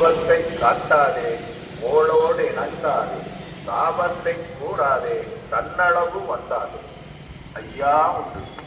துவத்தை காட்டாதே ஓளோடு இணங்காதே சாபத்தை கூறாதே தன்னளவு வந்தாதே. ஐயா உண்டு.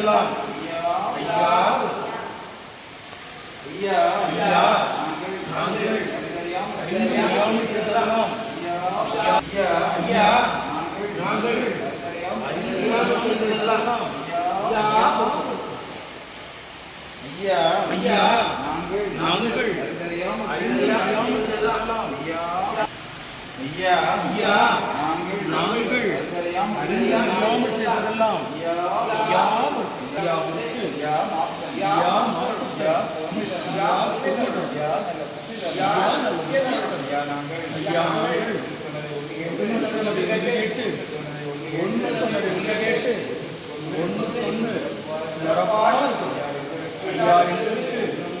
ஐயா ஐயா ஐயா நாங்கள் ஐயா ஐயா நாங்கள் ஐயா ஐயா ஐயா அறிந்தறியாமல் ஐயா ஐயா ஐயா நாங்கள் நாங்கள் அறிந்தறியாமல் அறியாமல் செய்ததெல்லாம் ஐயா ஐயா ஐயா நாங்கள் ஒன்று ஒன்று கேட்டு ஒன்று கேட்டு ஒன்று இருக்கும் எங்களுக்கு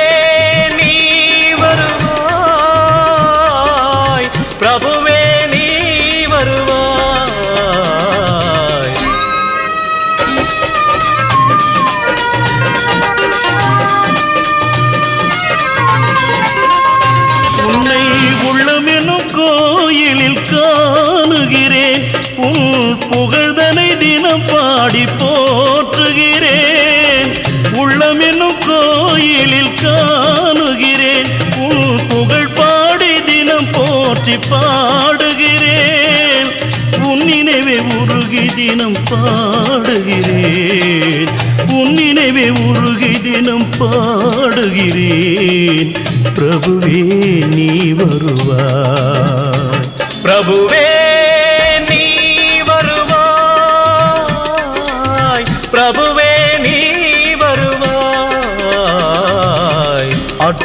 கோயிலில் காணுகிறேன். உன் புகழ் பாடி தினம் போற்றி பாடுகிறேன். உன் நினைவே உருகி தினம் பாடுகிறேன். உன் நினைவே உருகி தினம் பாடுகிறேன். பிரபுவே நீ வருவா பிரபுவே